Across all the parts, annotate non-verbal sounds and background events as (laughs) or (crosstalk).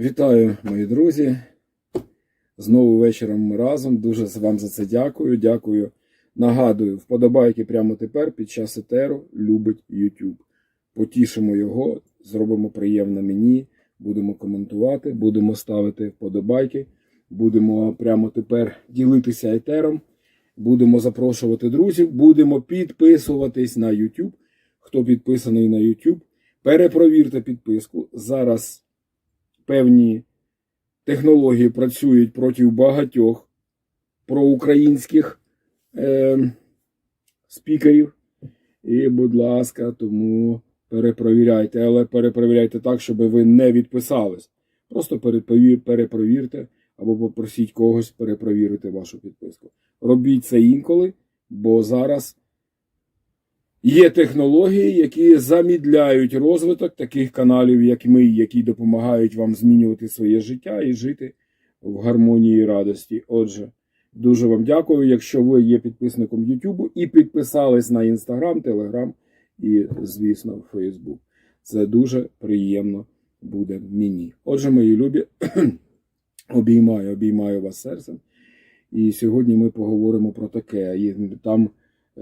Вітаю, мої друзі. Знову вечором ми разом. Дуже вам за це дякую. Дякую. Нагадую, вподобайки прямо тепер під час етеру любить YouTube. Потішимо його, зробимо приємно мені, будемо коментувати, будемо ставити вподобайки, будемо прямо тепер ділитися етером, будемо запрошувати друзів, будемо підписуватись на YouTube. Хто підписаний на YouTube, перепровірте підписку. Зараз певні технології працюють проти багатьох проукраїнських е, спікерів. І, будь ласка, тому перепровіряйте, але перепровіряйте так, щоб ви не відписались. Просто перепровірте або попросіть когось перепровірити вашу підписку. Робіть це інколи, бо зараз Є технології, які замідляють розвиток таких каналів, як ми, які допомагають вам змінювати своє життя і жити в гармонії і радості. Отже, дуже вам дякую, якщо ви є підписником YouTube і підписались на Instagram, Telegram і, звісно, Facebook. Це дуже приємно буде мені. Отже, мої любі, (clears throat) обіймаю, обіймаю вас серцем. І сьогодні ми поговоримо про таке. І Там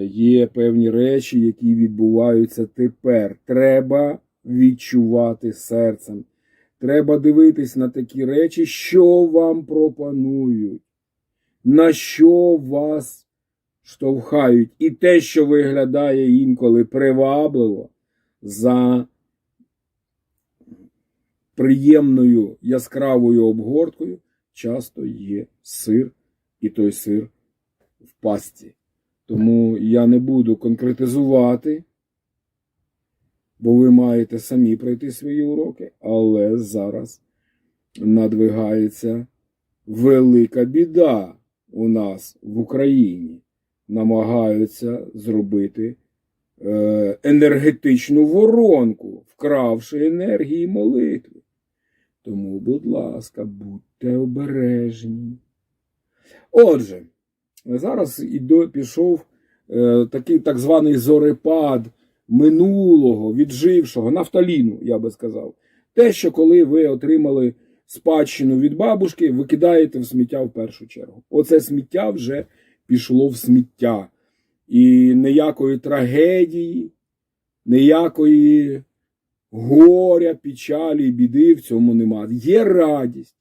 є певні речі, які відбуваються тепер. Треба відчувати серцем. Треба дивитись на такі речі, що вам пропонують, на що вас штовхають. І те, що виглядає інколи привабливо за приємною яскравою обгорткою, часто є сир, і той сир в пастці. Тому я не буду конкретизувати, бо ви маєте самі пройти свої уроки, але зараз надвигається велика біда у нас в Україні. Намагаються зробити е, енергетичну воронку, вкравши енергії молитви. Тому, будь ласка, будьте обережні. Отже, Зараз іде, пішов е, такий так званий зорепад минулого, віджившого, нафталіну, я би сказав. Те, що коли ви отримали спадщину від бабушки, ви кидаєте в сміття в першу чергу. Оце сміття вже пішло в сміття. І ніякої трагедії, ніякої горя, печалі, біди в цьому немає. Є радість.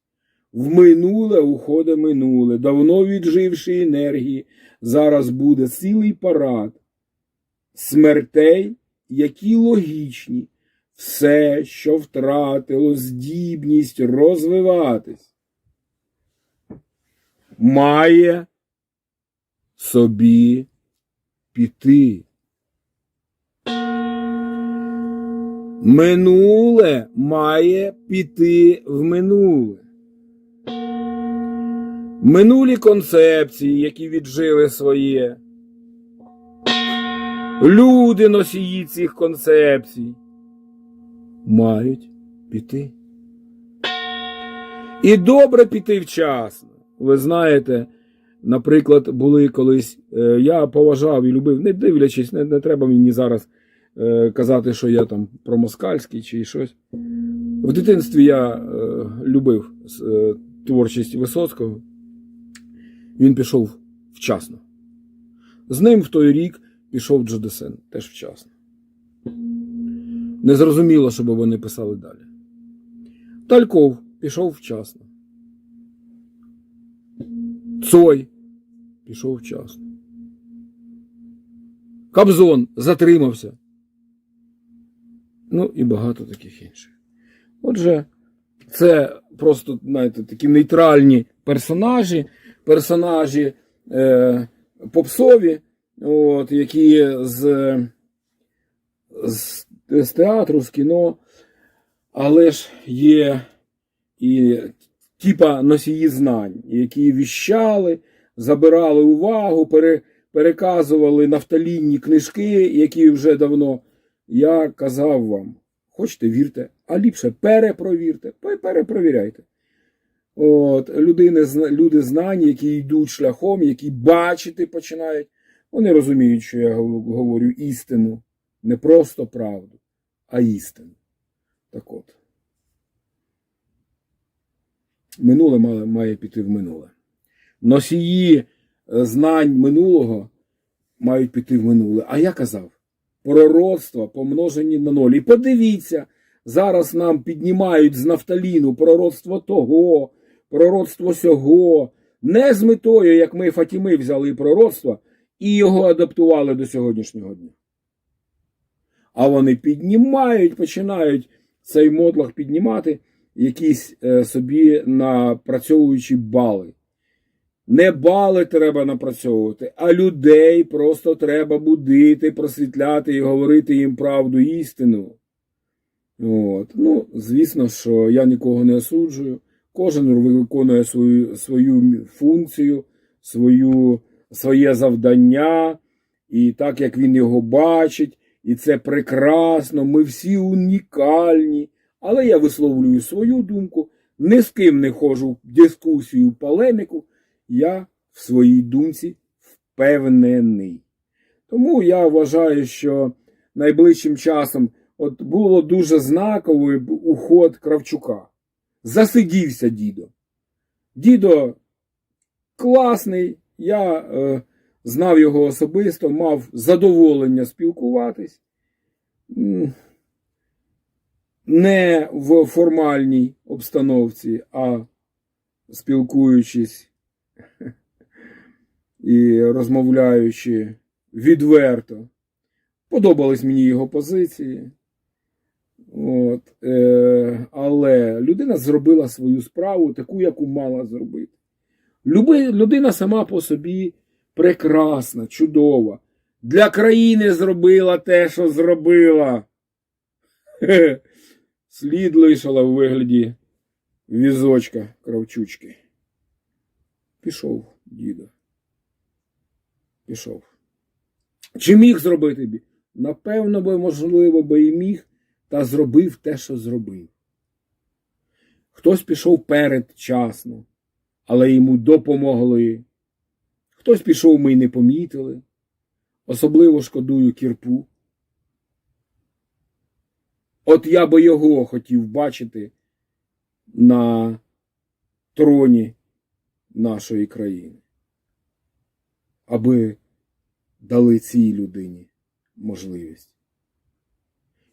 В минуле уходить минуле, давно відживши енергії, зараз буде цілий парад смертей, які логічні, все, що втратило здібність розвиватись, має собі піти. Минуле має піти в минуле. Минулі концепції, які віджили своє. Люди носії цих концепцій мають піти. І добре піти вчасно. Ви знаєте, наприклад, були колись, е, я поважав і любив, не дивлячись, не, не треба мені зараз е, казати, що я там промоскальський чи щось. В дитинстві я е, любив творчість Висоцького. Він пішов вчасно. З ним в той рік пішов Джодесен теж вчасно. Незрозуміло, щоб вони писали далі. Тальков пішов вчасно. Цой пішов вчасно. Кобзон затримався. Ну і багато таких інших. Отже, це просто, знаєте, такі нейтральні персонажі, персонажі е, попсові, от, які з, з, з театру, з кіно, але ж є і типа носії знань, які віщали, забирали увагу, пере, переказували нафталінні книжки, які вже давно. Я казав вам, хочете вірте, а ліпше перепровірте, перепровіряйте. От, людини, люди знані, які йдуть шляхом, які бачити починають, вони розуміють, що я говорю істину, не просто правду, а істину. Так от. минуле має, має піти в минуле. Носії е, знань минулого мають піти в минуле. А я казав, пророцтва помножені на ноль. І подивіться, зараз нам піднімають з нафталіну пророцтво того, пророцтво сього, не з метою, як ми Фатіми взяли пророцтво і його адаптували до сьогоднішнього дня. А вони піднімають, починають цей мотлах піднімати якісь е, собі напрацьовуючі бали. Не бали треба напрацьовувати, а людей просто треба будити, просвітляти і говорити їм правду істину. От. Ну, звісно, що я нікого не осуджую. Кожен виконує свою, свою функцію, свою, своє завдання, і так як він його бачить, і це прекрасно, ми всі унікальні. Але я висловлюю свою думку, ні з ким не ходжу в дискусію, полеміку. Я в своїй думці впевнений. Тому я вважаю, що найближчим часом от було дуже знаковий уход Кравчука. Засидівся дідо. Дідо класний, я е, знав його особисто, мав задоволення спілкуватись. Не в формальній обстановці, а спілкуючись (laughs) і розмовляючи відверто. Подобались мені його позиції. От, е, але людина зробила свою справу, таку, яку мала зробити. Люби, людина сама по собі прекрасна, чудова. Для країни зробила те, що зробила. Слід лишила в вигляді візочка кравчучки. Пішов, дідо. Пішов. Чи міг зробити? Напевно, би, можливо, би і міг, та зробив те, що зробив. Хтось пішов передчасно, але йому допомогли. Хтось пішов, ми й не помітили. Особливо шкодую кірпу. От я би його хотів бачити на троні нашої країни, аби дали цій людині можливість.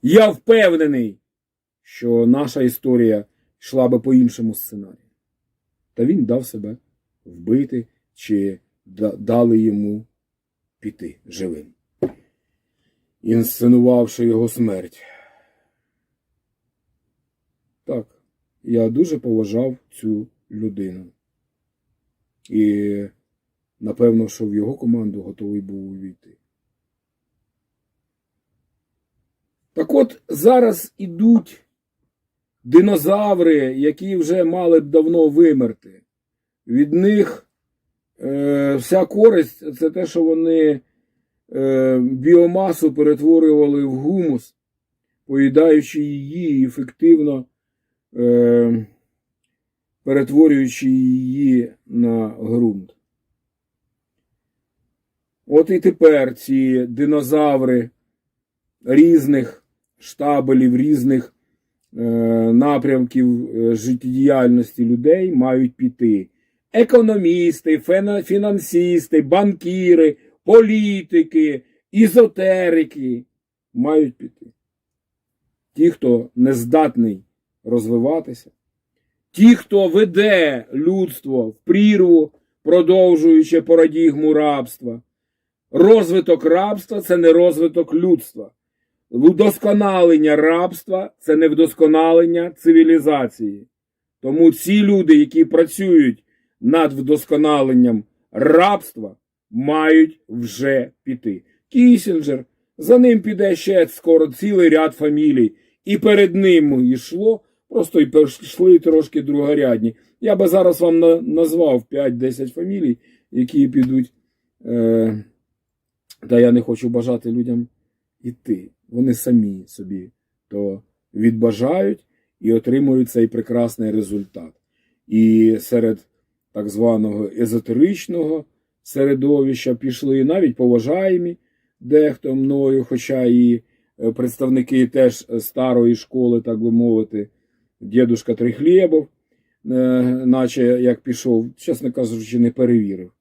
Я впевнений, що наша історія йшла би по іншому сценарію. Та він дав себе вбити чи дали йому піти живим, інсценувавши його смерть. Так, я дуже поважав цю людину. І напевно, що в його команду готовий був увійти. Так от зараз ідуть динозаври, які вже мали б давно вимерти. Від них е, вся користь це те, що вони е, біомасу перетворювали в гумус, поїдаючи її ефективно е, перетворюючи її на ґрунт. От і тепер ці динозаври різних штабелів, різних е, напрямків е, життєдіяльності людей мають піти. Економісти, фінансисти, банкіри, політики, ізотерики мають піти. Ті, хто не здатний розвиватися, ті, хто веде людство в прірву, продовжуючи парадігму рабства. Розвиток рабства це не розвиток людства. Вдосконалення рабства це не вдосконалення цивілізації. Тому ці люди, які працюють над вдосконаленням рабства, мають вже піти. Кісінджер, за ним піде ще скоро цілий ряд фамілій, і перед ним йшло, просто й пішли трошки другорядні. Я би зараз вам назвав 5-10 фамілій, які підуть. Е- та я не хочу бажати людям іти. Вони самі собі то відбажають і отримують цей прекрасний результат. І серед так званого езотеричного середовища пішли навіть поважаємі дехто мною, хоча і е, представники теж старої школи, так би мовити, дідушка Трихлєбов, е, наче як пішов, чесно кажучи, не перевірив,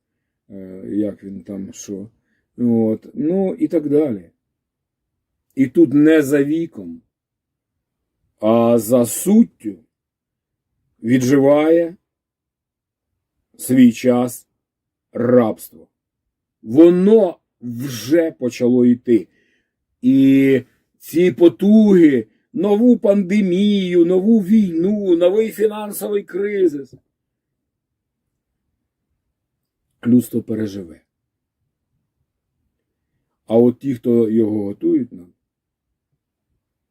е, як він там що. От. Ну і так далі. І тут не за віком, а за суттю відживає свій час рабство. Воно вже почало йти. І ці потуги, нову пандемію, нову війну, новий фінансовий кризис. Людство переживе. А от ті, хто його готують нам,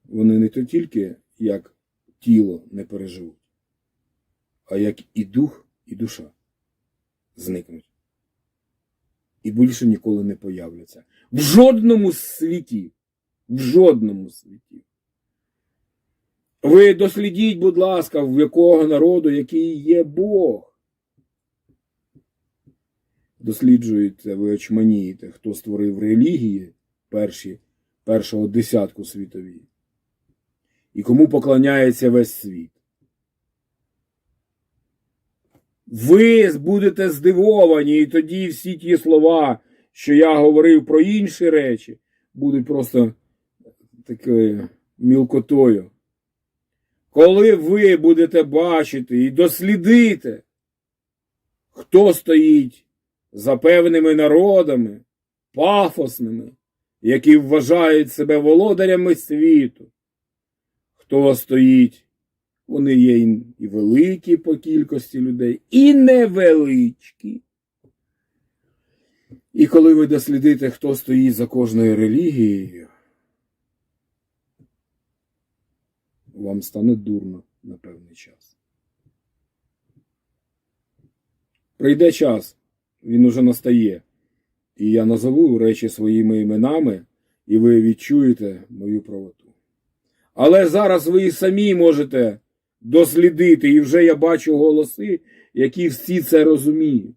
вони не то тільки як тіло не переживуть, а як і дух, і душа зникнуть. І більше ніколи не появляться. В жодному з світів. В жодному з світів. Ви дослідіть, будь ласка, в якого народу, який є Бог. Досліджуєте, ви очманієте, хто створив релігії перші, першого десятку світові. І кому поклоняється весь світ. Ви будете здивовані, і тоді всі ті слова, що я говорив про інші речі, будуть просто такою мілкотою. Коли ви будете бачити і дослідите, хто стоїть за певними народами, пафосними, які вважають себе володарями світу, хто стоїть вони є і- великі по кількості людей, і невеличкі. І коли ви дослідите, хто стоїть за кожною релігією, вам стане дурно на певний час. Прийде час, він уже настає, і я назову речі своїми іменами, і ви відчуєте мою правоту. Але зараз ви і самі можете дослідити, і вже я бачу голоси, які всі це розуміють.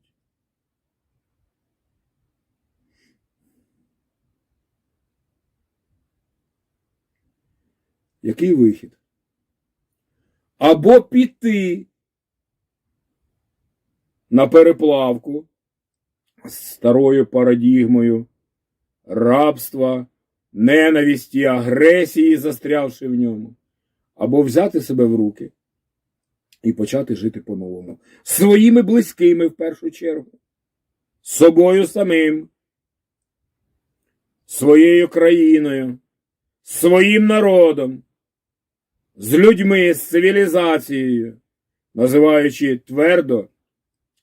Який вихід? Або піти на переплавку з старою парадігмою рабства, ненависті, агресії, застрявши в ньому, або взяти себе в руки і почати жити по-новому. Своїми близькими в першу чергу, собою самим, своєю країною, своїм народом, з людьми, з цивілізацією, називаючи твердо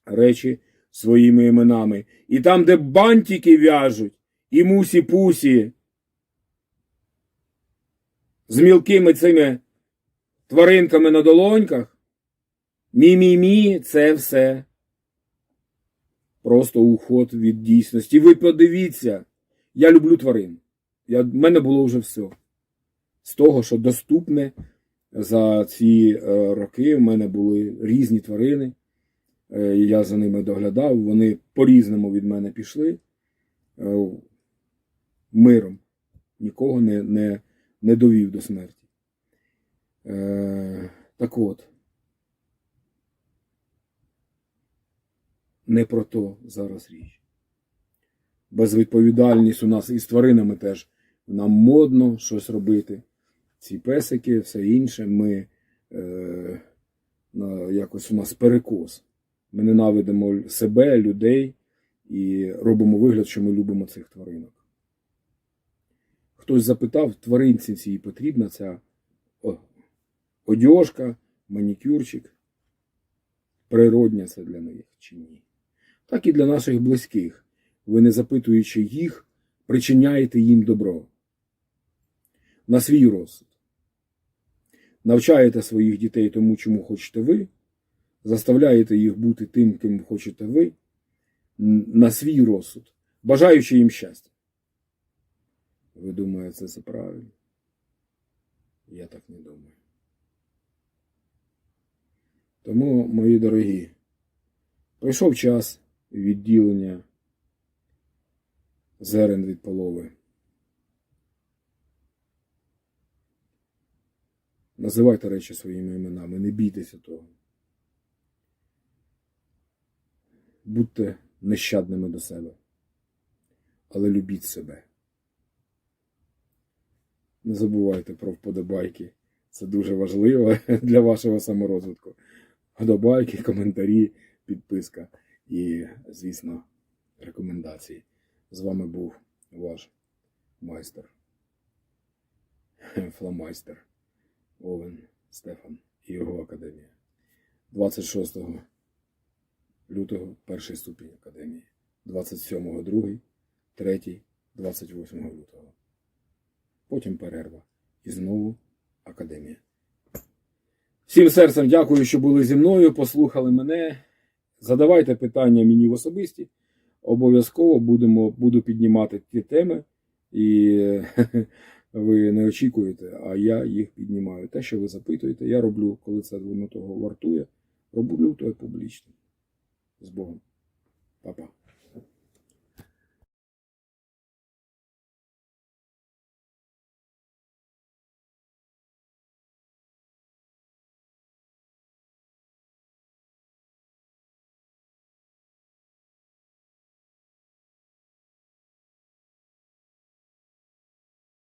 речі своїми іменами. І там, де бантики в'яжуть, і мусі-пусі, з мілкими цими тваринками на долоньках, мі-мі-мі, це все. Просто уход від дійсності. Ви подивіться, я люблю тварин. Я, в мене було вже все. З того, що доступне за ці е, роки, в мене були різні тварини. Е, я за ними доглядав, вони по-різному від мене пішли е, миром. Нікого не, не, не довів до смерті. Е, так от. Не про то зараз річ. Безвідповідальність у нас і з тваринами теж. Нам модно щось робити. Ці песики, все інше. Ми е, якось у нас перекос. Ми ненавидимо себе, людей і робимо вигляд, що ми любимо цих тваринок. Хтось запитав, тваринці цій потрібна ця о, одежка, манікюрчик. Природня це для них чи ні? Так і для наших близьких. Ви, не запитуючи їх, причиняєте їм добро. На свій розсуд. Навчаєте своїх дітей тому, чому хочете ви, заставляєте їх бути тим, ким хочете ви, на свій розсуд, бажаючи їм щастя. Ви думаєте, це правильно? Я так не думаю. Тому, мої дорогі, прийшов час відділення зерен від полови. Називайте речі своїми іменами, не бійтеся того. будьте нещадними до себе. Але любіть себе. Не забувайте про вподобайки. Це дуже важливо (laughs) для вашого саморозвитку. Вподобайки, коментарі, підписка і, звісно, рекомендації. З вами був ваш майстер. (laughs) Фламайстер Овен Стефан і його академія. 26 лютого перший ступінь академії. 27 другий, третій, 28 лютого. Потім перерва. І знову академія. Всім серцем дякую, що були зі мною, послухали мене. Задавайте питання мені в особисті. Обов'язково будемо, буду піднімати ті теми, і (laughs) ви не очікуєте, а я їх піднімаю. Те, що ви запитуєте, я роблю, коли це воно того вартує, роблю то публічно. З Богом. Па-па.